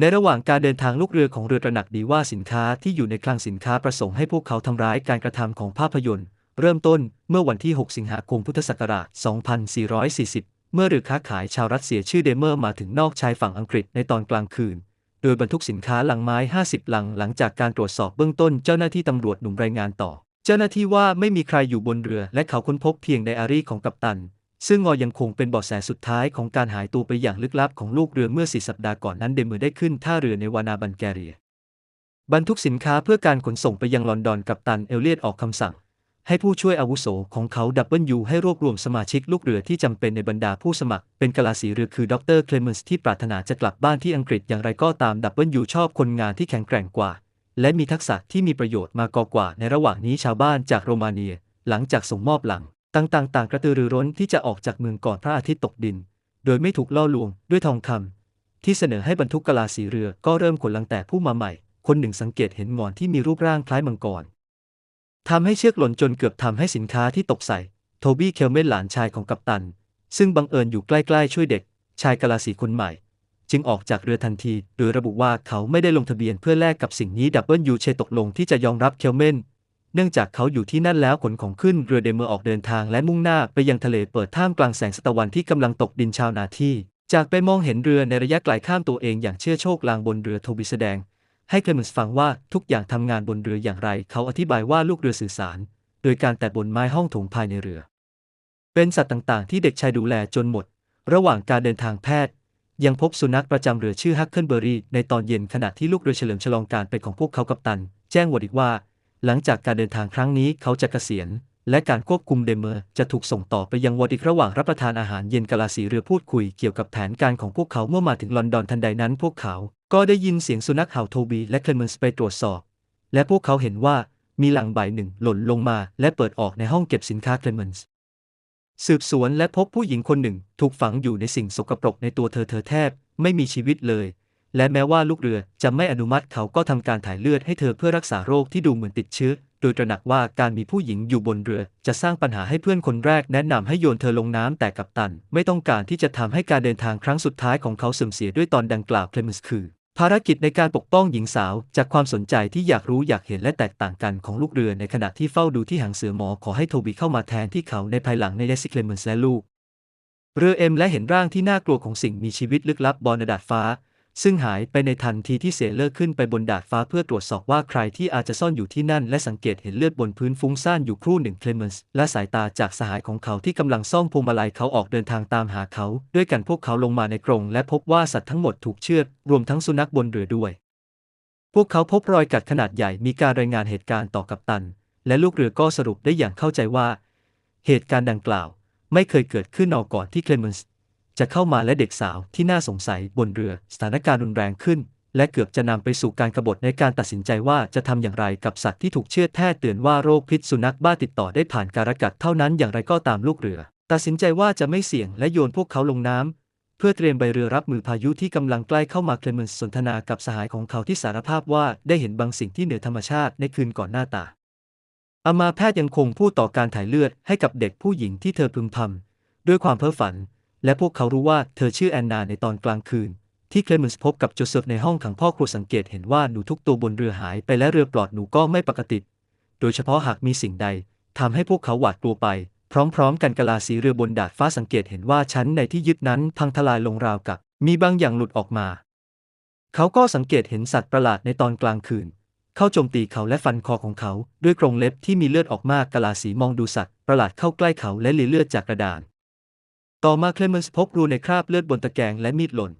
ในระหว่างการเดินทางลูกเรือของเรือตระหนักดีว่าสินค้าที่อยู่ในคลังสินค้าประสงค์ให้พวกเขาทำร้ายการกระทำของภาพยนตร์ เริ่มต้นเมื่อวันที่ 6 สิงหาคมพุทธศักราช 2440 เมื่อเรือค้าขายชาวรัสเซียชื่อเดเมอร์มาถึงนอกชายฝั่งอังกฤษในตอนกลางคืน โดยบรรทุกสินค้าลังไม้ 50 ลังหลังจากการตรวจสอบเบื้องต้นเจ้าหน้าที่ตำรวจหนุ่มรายงานต่อ เจ้าหน้าที่ว่าไม่มีใครอยู่บนเรือและเขาค้นพบเพียงไดอารี่ของกัปตัน ซึ่งงอยังคงเป็นเบาะแสสุดท้ายของการหายตัวไปอย่างลึกลับของลูกเรือเมื่อสี่สัปดาห์ก่อนนั้นเดเมอร์ได้ขึ้นท่าเรือในวานาบันแกเรีย บรรทุกสินค้าเพื่อการขนส่งไปยังลอนดอนกัปตันเอลเลียตออกคำสั่ง ให้ผู้ช่วยอาวุโสของเขาดับเบิลยูให้รวบรวมสมาชิกลูกเรือที่จำเป็นในบรรดาผู้สมัคร เป็นกะลาสีเรือคือดรเคลเมนส์ที่ปรารถนาจะกลับบ้านที่อังกฤษอย่างไรก็ตามดับเบิลยูชอบคนงานที่แข็งแกร่งกว่า และมีทักษะที่มีประโยชน์มากกว่าในระหว่างนี้ชาวบ้านจากโรมาเนีย หลังจากส่งมอบหลัง ต่างๆต่างกระตือรือร้นที่จะออกจากเมืองก่อนพระอาทิตย์ตกดิน โดยไม่ถูกล่อลวงด้วยทองคำที่เสนอให้บรรทุกกะลาสีเรือก็เริ่มขนลังแต่ผู้มาใหม่ คนหนึ่งสังเกตเห็นงอนที่มีรูปร่างคล้ายมังกรทำให้เชือกหล่นจนเกือบทำให้สินค้าที่ตกใส่ โทบี้เคลเมนหลานชายของกัปตัน ซึ่งบังเอิญอยู่ใกล้ๆช่วยเด็ก ชายกะลาสีคนใหม่ จึงออกจากเรือทันที โดยระบุว่าเขาไม่ได้ลงทะเบียนเพื่อแลกกับสิ่งนี้ดับเบิลยูเชตกลงที่จะยอมรับเคลเมน เนื่องจากเขาอยู่ที่นั่นแล้วขนของขึ้นเรือเดเมอร์ออกเดินทางและมุ่งหน้าไปยังทะเลเปิดท่ามกลางแสงสตะวันที่กำลังตกดินชาวนาที่ จากไปมองเห็นเรือในระยะไกลข้ามตัวเองอย่างเชื่อโชคลางบนเรือโทบีแสดง ให้เคลเมนส์ฟังว่าทุกอย่างทำงานบนเรืออย่างไร เขาอธิบายว่าลูกเรือสื่อสาร โดยการแตะบนไม้ห้องถงภายในเรือ เป็นสัตว์ต่างๆ ที่เด็กชายดูแลจนหมด ระหว่างการเดินทางแพทย์ ยังพบสุนัขประจำเรือชื่อฮักเคิลเบอรี่ในตอนเย็นขณะที่ลูกเรือเฉลิมฉลองการไปของพวกเขากับตัน แจ้งวอดอีกว่า หลังจากการเดินทางครั้งนี้เขาจะเกษียณ และการควบคุมเดเมอร์จะถูกส่งต่อไปยังวอดอีกระหว่างรับประทานอาหารเย็นกะลาสีเรือพูดคุยเกี่ยวกับแผนการของพวกเขาเมื่อมาถึงลอนดอนทันใดนั้นพวกเขา ก็ได้ยินเสียงสุนัขเห่าโทบีและเคลเมนส์ไปตรวจสอบ และพวกเขาเห็นว่ามีหลังใบหนึ่งหล่นลงมาและเปิดออกในห้องเก็บสินค้าเคลเมนส์สืบสวนและพบผู้หญิงคนหนึ่งถูกฝังอยู่ในสิ่งสกปรกในตัวเธอเธอแทบ ไม่มีชีวิตเลย และแม้ว่าลูกเรือจะไม่อนุมัติเขาก็ทำการถ่ายเลือดให้เธอเพื่อรักษาโรคที่ดูเหมือนติดเชื้อ โดยตระหนักว่าการมีผู้หญิงอยู่บนเรือจะสร้างปัญหาให้เพื่อนคนแรกแนะนำให้โยนเธอลงน้ำแต่กัปตัน ไม่ต้องการที่จะทำให้การเดินทางครั้งสุดท้ายของเขาเสื่อมเสียด้วยตอนดังกล่าวเคลเมนส์คือ ภารกิจในการปกป้องหญิงสาวจากความสนใจที่อยากรู้อยากเห็นและแตกต่างกันของลูกเรือในขณะที่เฝ้าดูที่หางเสือหมอขอให้โทบีเข้ามาแทนที่เขาในภายหลังในเดซิเคลเมนส์และลูกเรือเอ็มและเห็นร่างที่น่ากลัวของสิ่งมีชีวิตลึกลับบนดาดฟ้า ซึ่งหายไปในทันทีที่เซเลอร์ขึ้นไปบนดาดฟ้าเพื่อตรวจสอบว่าใครที่อาจจะซ่อนอยู่ที่นั่น และสังเกตเห็นเลือดบนพื้นฟุ้งซ่านอยู่ครู่หนึ่งเคลเมนส์และสายตาจากสหายของเขาที่กำลังซ่อมพวงมาลัยเขาออกเดินทางตามหาเขา ด้วยกันพวกเขาลงมาในกรง และพบว่าสัตว์ทั้งหมดถูกเชือดรวมทั้งสุนัขบนเรือด้วย พวกเขาพบรอยกัดขนาดใหญ่มีการรายงานเหตุการณ์ต่อกัปตัน และลูกเรือก็สรุปได้อย่างเข้าใจว่า เหตุการณ์ดังกล่าว ไม่เคยเกิดขึ้นนอกก่อนที่เคลเมนส์ จะเข้ามาและเด็กสาวที่น่าสงสัยบนเรือสถานการณ์รุนแรงขึ้น และเกือบจะนำไปสู่การกบฏในการตัดสินใจว่าจะทำอย่างไรกับสัตว์ที่ถูกเชือแทย์เตือนว่าโรคพิษสุนัขบ้าติดต่อได้ผ่านการกัดเท่านั้นอย่างไรก็ตามลูกเรือ ตัดสินใจว่าจะไม่เสี่ยงและโยนพวกเขาลงน้ำเพื่อเตรียมใบเรือรับมือพายุที่กำลังใกล้เข้ามาเคลเมนส์สนทนากับสหายของเขาที่สารภาพว่าได้เห็นบางสิ่งที่เหนือธรรมชาติในคืนก่อนหน้าตา อามาแพทย์ยังคงพูดต่อการถ่ายเลือดให้กับเด็กผู้หญิงที่เธอพึมพำด้วยความเพ้อฝัน และพวกเขารู้ว่าเธอชื่อแอนนาในตอนกลางคืน ที่เคลเมนส์พบกับโจเซฟในห้องขังพ่อครัวสังเกตเห็นว่าหนูทุกตัวบนเรือหายไปและเรือปลอดหนูก็ไม่ปกติ โดยเฉพาะหากมีสิ่งใดทำให้พวกเขาหวาดกลัวไป พร้อม ๆ กันกะลาสีเรือบนดาดฟ้าสังเกตเห็นว่าชั้นในที่ยึดนั้นพังทลายลงราวกับ มีบางอย่างหลุดออกมา เขาก็สังเกตเห็นสัตว์ประหลาดในตอนกลางคืน เข้าโจมตีเขาและฟันคอของเขา ด้วยกรงเล็บที่มีเลือดออกมากกะลาสีมองดูสัตว์ประหลาดเข้าใกล้เขาและลีเลือดจากกระดาน ต่อมาเคลเมนส์พบรูในคราบเลือดบนตะแกรงและมีดหล่น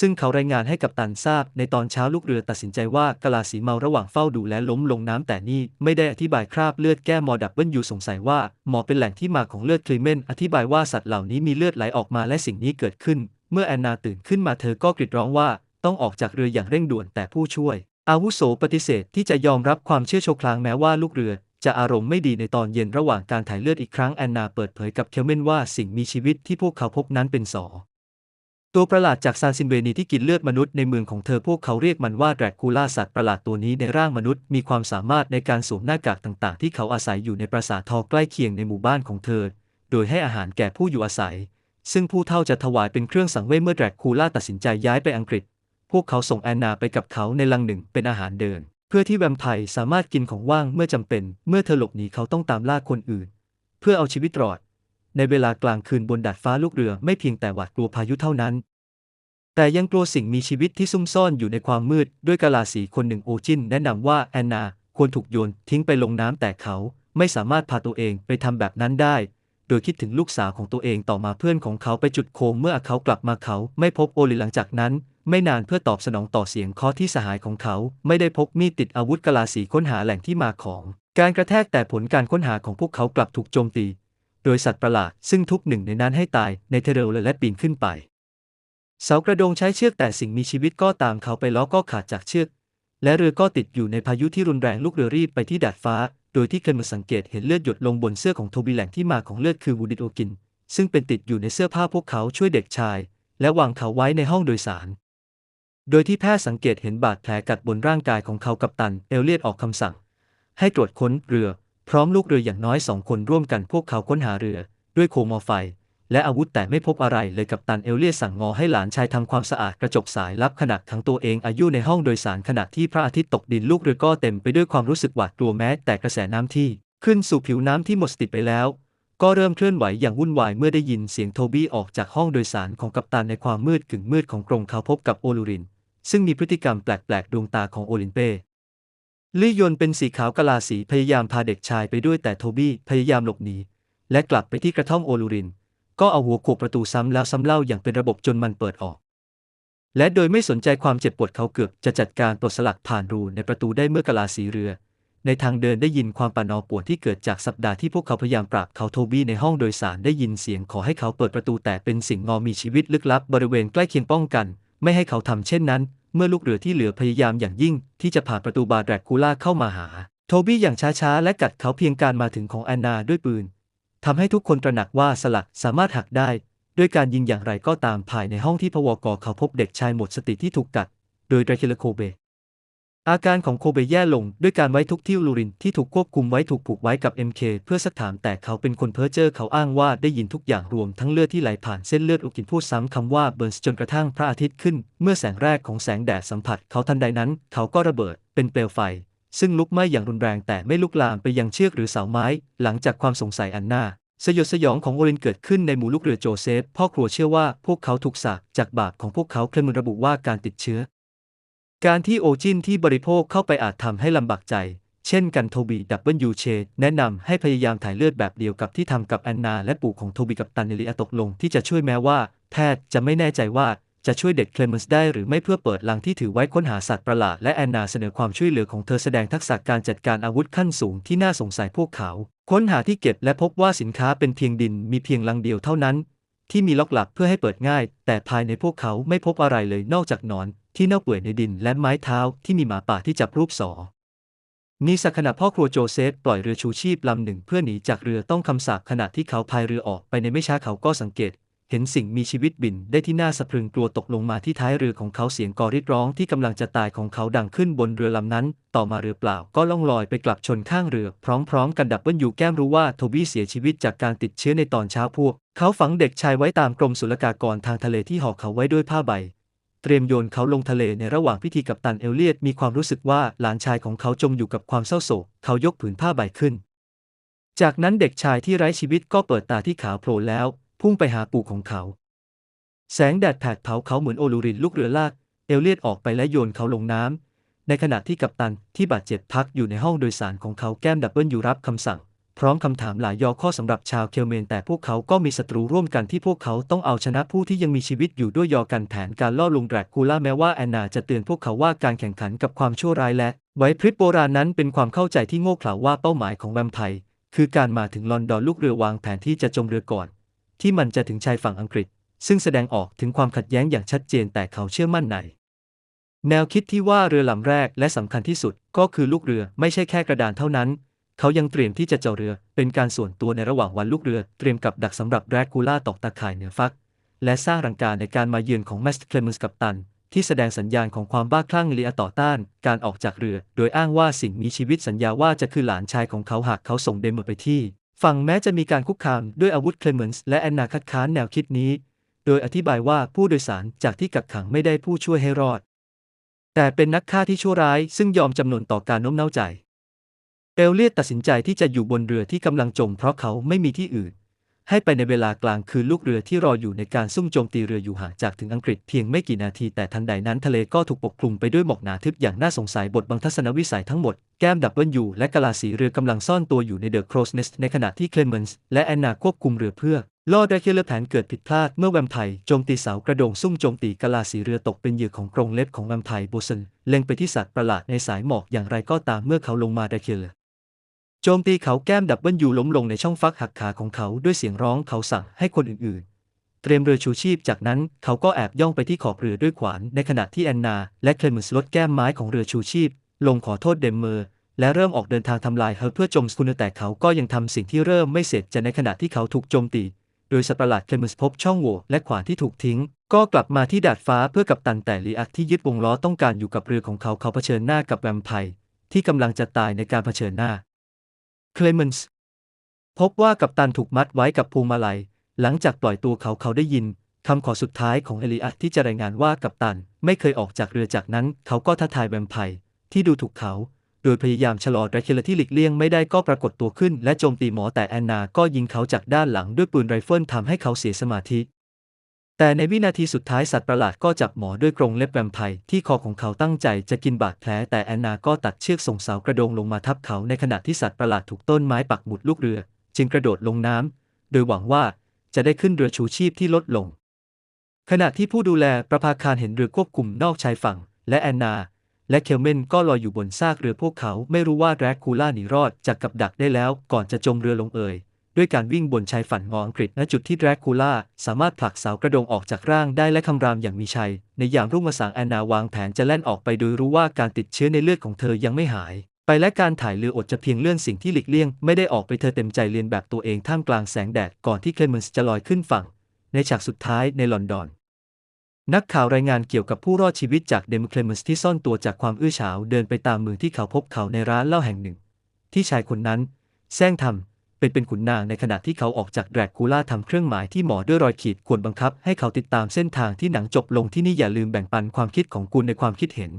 ซึ่งเขารายงานให้กับตันทราบ ในตอนเช้าลูกเรือตัดสินใจว่ากลาสีเมาระหว่างเฝ้าดูและล้มลงน้ำแต่นี่ไม่ได้อธิบายคราบเลือดแก้มอดับเบิลยูสงสัยว่าหมอเป็นแหล่งที่มาของเลือดคลีเมนอธิบายว่าสัตว์เหล่านี้มีเลือดไหลออกมาและสิ่งนี้เกิดขึ้น เมื่อแอนนาตื่นขึ้นมาเธอก็กรีดร้องว่าต้องออกจากเรืออย่างเร่งด่วนแต่ผู้ช่วย อาวุโสปฏิเสธที่จะยอมรับความเชื่อโชคลางแม้ว่าลูกเรือ จะอารมณ์ไม่ดีในตอนเย็นระหว่างการถ่ายเลือดอีกครั้งแอนนาเปิดเผยกับเคลเมนว่าสิ่งมีชีวิตที่พวกเขาพบนั้นเป็นสอ ตัวประหลาดจากซานซินเวนีที่กินเลือดมนุษย์ในเมืองของเธอพวกเขาเรียกมันว่าแดรกคูล่าสัตว์ประหลาดตัวนี้ในร่างมนุษย์มีความสามารถในการสวมหน้ากากต่างๆ ที่เขาอาศัยอยู่ในปราสาททอใกล้เคียงในหมู่บ้านของเธอ โดยให้อาหารแก่ผู้อยู่อาศัย ซึ่งผู้เฒ่าจะถวายเป็นเครื่องสังเวยเมื่อแดรกคูล่าตัดสินใจย้ายไปอังกฤษ พวกเขาส่งแอนนาไปกับเขาในลังหนึ่งเป็นอาหารเดิน เพื่อที่แวมไพร์สามารถกินของว่างเมื่อจำเป็น เมื่อเธอหลบหนีเขาต้องตามล่าคนอื่น เพื่อเอาชีวิตรอด ในเวลากลางคืนบนดาดฟ้าลูกเรือไม่เพียงแต่หวาดกลัวพายุเท่านั้น แต่ยังกลัวสิ่งมีชีวิตที่ซุ่มซ่อนอยู่ในความมืด ด้วยกาลาสีคนหนึ่งโอจินแนะนำว่าแอนนาควรถูกโยนทิ้งไปลงน้ำแต่เขาไม่สามารถพาตัวเองไปทำแบบนั้นได้ โดยคิดถึงลูกสาวของตัวเองต่อมาเพื่อนของเขาไปจุดโคมเมื่อเขากลับมาเขาไม่พบโอลิหลังจากนั้น ไม่นานเพื่อตอบสนองต่อเสียงเคาะที่สหายของเขา ไม่ได้พบมีดติดอาวุธกลาสีค้นหาแหล่งที่มาของการกระแทกแต่ผลการค้นหาของพวกเขากลับถูกโจมตี โดยสัตว์ประหลาดซึ่งทุกหนึ่งในนั้นให้ตายในเทเรลและปีนขึ้นไป เสากระโดงใช้เชือกแต่สิ่งมีชีวิตก็ตามเขาไปล้อก็ขาดจากเชือก และเรือก็ติดอยู่ในพายุที่รุนแรงลูกเรือรีบไปที่ดาดฟ้า โดยที่เคลมสังเกตเห็นเลือดหยดลงบนเสื้อของโทบีแหล่งที่มาของเลือดคือวูดิโอกิน ซึ่งเป็นติดอยู่ในเสื้อผ้าพวกเขาช่วยเด็กชาย และวางเขาไว้ในห้องโดยสาร โดยที่แพทย์สังเกตเห็นบาดแผลกัดบนร่างกายของเขากับตัน เอลเลียดออกคำสั่ง ให้ตรวจค้นเรือ พร้อมลูกเรืออย่างน้อยสองคนร่วมกันพวกเขาค้นหาเรือ ด้วยโคมอไฟ และอาวุธแต่ไม่พบอะไรเลยกับตันเอลเลียดสั่งงอให้หลานชายทำความสะอาดกระจกสายลับขณะขังตัวเองอายุในห้องโดยสารขณะที่พระอาทิตย์ตกดินลูกเรือก็เต็มไปด้วยความรู้สึกหวาดกลัวแม้ แต่กระแสน้ำที่ขึ้นสู่ผิวน้ำที่หมดสติไปแล้ว ก็เริ่มเคลื่อนไหวอย่างวุ่นวายเมื่อได้ยินเสียงโทบี้ออกจากห้องโดยสารของกัปตันในความมืดกึ่งมืดของกรงเขาพบกับโอลูริน ซึ่งมีพฤติกรรมแปลกๆ ดวงตาของโอลินเป้ลี่ยนเป็นสีขาวกะลาสีพยายามพาเด็กชายไปด้วยแต่โทบี้พยายามหลบหนีและกลับไปที่กระท่อมโอลูริน ก็เอาหัวโขกประตูซ้ำแล้วซ้ำเล่าอย่างเป็นระบบจนมันเปิดออก และโดยไม่สนใจความเจ็บปวดเขาเกือบจะจัดการปลดสลักผ่านรูในประตูได้เมื่อกะลาสีเรือ ในทางเดินได้ยินความปั่นอปวดที่เกิดจากสัปดาห์ที่พวกเขาพยายามปราบเขาโทบี้ในห้องโดยสารได้ยินเสียงขอให้เขาเปิดประตูแต่เป็นสิ่งงอมีชีวิตลึกลับบริเวณใกล้เคียงป้องกัน ไม่ให้เขาทำเช่นนั้น เมื่อลูกเรือที่เหลือพยายามอย่างยิ่ง ที่จะผ่านประตูบาร์แดกคูล่าเข้ามาหา โทบี้อย่างช้าๆ และกัดเขาเพียงการมาถึงของแอนนาด้วยปืนทำให้ทุกคนตระหนักว่าสลักสามารถหักได้ ด้วยการยิงอย่างไรก็ตามภายในห้องที่พวกเขาพบเด็กชายหมดสติที่ถูกกัด โดยดราคิลโคเบ อาการของโคเบแย่ลงด้วยการไว้ทุกที่ลูรินที่ถูกควบคุมไว้ถูกผูกไว้กับ MK เพื่อสักถามแต่เขาเป็นคนเพ้อเจ้อเขาอ้างว่าได้ยินทุกอย่างรวมทั้งเลือดที่ไหลผ่านเส้นเลือดอุกินพูดซ้ำคำว่าเบิร์นจนกระทั่งพระอาทิตย์ขึ้น เมื่อแสงแรกของแสงแดดสัมผัสเขาทันใดนั้น เขาก็ระเบิดเป็นเปลวไฟ ซึ่งลุกไหม้อย่างรุนแรงแต่ไม่ลุกลามไปยังเชือกหรือเสาไม้ หลังจากความสงสัยอันน่าสยดสยองของโอลินเกิดขึ้นในหมู่ลูกเรือโจเซฟพ่อครัวเชื่อว่าพวกเขาถูกสาปจากบาปของพวกเขาเคลมระบุว่าการติดเชื้อ การที่โอจินที่บริโภคเข้าไปอาจทำให้ลำบากใจ เช่นกันโทบีดับเบิลยูเชแนะนำให้พยายามถ่ายเลือดแบบเดียวกับที่ทำกับแอนนาและปู่ของโทบีกับตันเนลิอาตกลงที่จะช่วยแม้ว่า แพทย์จะไม่แน่ใจว่าจะช่วยเด็กเคลมนส์ได้หรือไม่เพื่อเปิดลังที่ถือไว้ค้นหาสัตว์ประหลาดและแอนนาเสนอความช่วยเหลือของเธอแสดงทักษะการจัดการอาวุธขั้นสูงที่น่าสงสัยพวกเขา ค้นหาที่เก็บและพบว่าสินค้าเป็นเพียงดินมีเพียงลังเดียวเท่านั้น ที่มีล็อกหลักเพื่อให้เปิดง่าย แต่ภายในพวกเขาไม่พบอะไรเลยนอกจากหนอน ที่เน่าเปื่อยในดินและไม้เท้าที่มีหมาป่าที่จับรูปสอมีสักขณะพ่อครัวโจเซฟปล่อยเรือชูชีพลำหนึ่งเพื่อหนีจากเรือต้องคำสาปขณะที่เขาพายเรือออกไปในไม่ช้าเขาก็สังเกต เห็นสิ่งมีชีวิตบินได้ที่น่าสะพรึงกลัวตกลงมาที่ท้ายเรือของเขาเสียงกอริดร้องที่กำลังจะตายของเขาดังขึ้นบนเรือลำนั้น ต่อมาเรือเปล่าก็ล่องลอยไปกลับชนข้างเรือ พร้อมๆ กันดับเบิลยูแก้มรู้ว่าโทบี้เสียชีวิตจากการติดเชื้อในตอนเช้าพวก เขาฝังเด็กชายไว้ตามกรมศุลกากรทางทะเลที่ห่อเขาไว้ด้วยผ้าใบ เตรียมโยนเขาลงทะเลในระหว่างพิธีกับตันเอลเลียดมีความรู้สึกว่าหลานชายของเขาจมอยู่กับความเศร้าโศก เขายกผืนผ้าใบขึ้น จากนั้นเด็กชายที่ไร้ชีวิตก็เปิดตาที่ขาวโผล่แล้ว พุ่งไปหาปู่ของเขา แสงแดดแผดเผาเขาเหมือนโอลูรินลูกเรือลาก เอลเลียดออกไปและโยนเขาลงน้ำในขณะที่กัปตันที่บาดเจ็บพักอยู่ในห้องโดยสารของเขาแก้มดับเบิลยูรับคำสั่ง พร้อมคำถามหลายยอข้อสำหรับชาวเคลเมน แต่พวกเขาก็มีศัตรูร่วมกันที่พวกเขาต้องเอาชนะผู้ที่ยังมีชีวิตอยู่ด้วยยอกันแผนการล่อลวงแดรกคูล่าแม้ว่าแอนนาจะเตือนพวกเขาว่าการแข่งขันกับความชั่วร้ายและไว้พริบโบราณนั้นเป็นความเข้าใจที่โง่เขลาว่าเป้าหมายของแวมไพร์คือการมาถึงลอนดอนลูกเรือวางแผนที่จะจมเรือก่อน ที่มันจะถึงชายฝั่งอังกฤษ ซึ่งแสดงออกถึงความขัดแย้งอย่างชัดเจนแต่เขาเชื่อมั่นในแนวคิดที่ว่าเรือลำแรกและสำคัญที่สุดก็คือลูกเรือไม่ใช่แค่กระดานเท่านั้น เขายังเตรียมที่จะเจาะเรือ เป็นการส่วนตัวในระหว่างวันลูกเรือ เตรียมกับดักสำหรับแรกคูล่าตอกตาข่ายเหนือฟัก และสร้างรังการในการมาเยือนของแมสต์เคลมนส์กับตัน ที่แสดงสัญญาณของความบ้าคลั่งเลียต่อต้าน การออกจากเรือ โดยอ้างว่าสิ่งมีชีวิตสัญญาว่าจะคือหลานชายของเขาหากเขาส่งเดมอนไปที่ฝั่งแม้จะมีการคุกคามด้วยอาวุธเคลมนส์และแอนนาคัดค้านแนวคิดนี้ โดยอธิบายว่าผู้โดยสารจากที่กักขังไม่ได้ผู้ช่วยให้รอด แต่เป็นนักฆ่าที่ชั่วร้ายซึ่งยอมจำนนต่อการโน้มน้าวใจ เอลเลียตตัดสินใจที่จะอยู่บนเรือที่กำลังจมเพราะเขาไม่มีที่อื่น ให้ไปในเวลากลางคืนลูกเรือที่รออยู่ในการซุ่มโจมตีเรืออยู่ห่างจากถึงอังกฤษเพียงไม่กี่นาทีแต่ทันใดนั้นทะเลก็ถูกปกคลุมไปด้วยหมอกหนาทึบอย่างน่าสงสัยบทบังทัศนวิสัยทั้งหมด แก้มดับเบิลยูและกะลาสีเรือกำลังซ่อนตัวอยู่ในเดอะโครสเนสในขณะที่เคลเมนส์และแอนนาควบคุมเรือเพื่อล่อไดเคิลเลอแผนเกิดผิดพลาดเมื่อแวมไพร์โจมตีเสากระโดงซุ่มโจมตีกะลาสีเรือตกเป็นเหยื่อของกรงเล็บของแวมไพร์โบเซนเล็งไปที่สัตว์ประหลาดในสายหมอกอย่างไรก็ตามเมื่อเขาลงมาไดเคลเลอ โจมตีเขาแก้มดับเบิลยูล้มลงในช่องฟักหักขาของเขาด้วยเสียงร้องเขาสั่งให้คนอื่นๆ เตรียมเรือชูชีพจากนั้นเขาก็แอบย่องไปที่ขอบเรือด้วยขวานในขณะที่แอนนา และเคลมส์ลดแก้มไม้ของเรือชูชีพ ลงขอโทษเดมเมอร์ และเริ่มออกเดินทางทำลายเฮอเพื่อจมสกุลแต่เขาก็ยังทำสิ่งที่เริ่มไม่เสร็จจะในขณะที่เขาถูกโจมตี โดยสัตว์ประหลาดเคลมส์พบช่องโหว่และขวานที่ถูกทิ้ง ก็กลับมาที่ดาดฟ้าเพื่อกับตันแต่ลีอักที่ยึดวงล้อต้องการอยู่กับเรือของเขาเขาเผชิญหน้ากับแวมไพร์ที่กำลังจะตายในการเผชิญหน้า เคลเมนส์พบว่ากัปตันถูกมัดไว้กับพวงมาลัย หลังจากปล่อยตัวเขาเขาได้ยินคำขอสุดท้ายของเอลิอัสที่จะรายงานว่ากัปตันไม่เคยออกจากเรือจากนั้น เขาก็ท้าทายแวมไพร์ที่ดูถูกเขา โดยพยายามชะลอดรเคิลที่หลีกเลี่ยงไม่ได้ก็ปรากฏตัวขึ้น และโจมตีหมอแต่แอนนาก็ยิงเขาจากด้านหลังด้วยปืนไรเฟิลทำให้เขาเสียสมาธิ แต่ในวินาทีสุดท้ายสัตว์ประหลาดก็จับหมอด้วยกรงเล็บแวมไพร์ที่คอของเขาตั้งใจจะกินบาดแผลแต่แอนนาก็ตัดเชือกส่งเสากระโดงลงมาทับเขาในขณะที่สัตว์ประหลาดถูกต้นไม้ปักหมุดลูกเรือ จึงกระโดดลงน้ำโดยหวังว่าจะได้ขึ้นเรือชูชีพที่ลดลง ขณะที่ผู้ดูแลประภาคารเห็นเรือควบคุมนอกชายฝั่ง และแอนนา และเคลเมนก็ลอยอยู่บนซากเรือพวกเขาไม่รู้ว่าแดรกคูล่าหนีรอดจากกับดักได้แล้วก่อนจะจมเรือลงเอย ด้วยการวิ่งบนชายฝั่งของอังกฤษณจุดที่แดรกคูล่าสามารถผลักเสากระโดงออกจากร่างได้และคำรามอย่างมีชัย ในยามรุ่งมาสางแอนนาวางแผนจะแล่นออกไปโดยรู้ว่าการติดเชื้อในเลือดของเธอยังไม่หาย ไปและการถ่ายเรืออดจะเพียงเลื่อนสิ่งที่หลีกเลี่ยง ไม่ได้ออกไปเธอเต็มใจเรียนแบบตัวเองท่ามกลางแสงแดดก่อนที่เคลเมนส์จะลอยขึ้นฝั่ง ในฉากสุดท้ายในลอนดอนนักข่าวรายงานเกี่ยวกับผู้รอดชีวิตจากเดมเคลเมนส์ที่ซ่อนตัวจากความอื้อฉาวเดินไปตามเมืองที่เขาพบเขาในร้านเหล้าแห่งหนึ่ง ที่ชายคนนั้นแซงทำ เป็นเป็นขุนนางในขณะที่เขาออกจากแดรกคูล่าทำเครื่องหมายที่หมอด้วยรอยขีดควรบังคับให้เขาติดตามเส้นทางที่หนังจบลงที่นี่อย่าลืมแบ่งปันความคิดของคุณในความคิดเห็น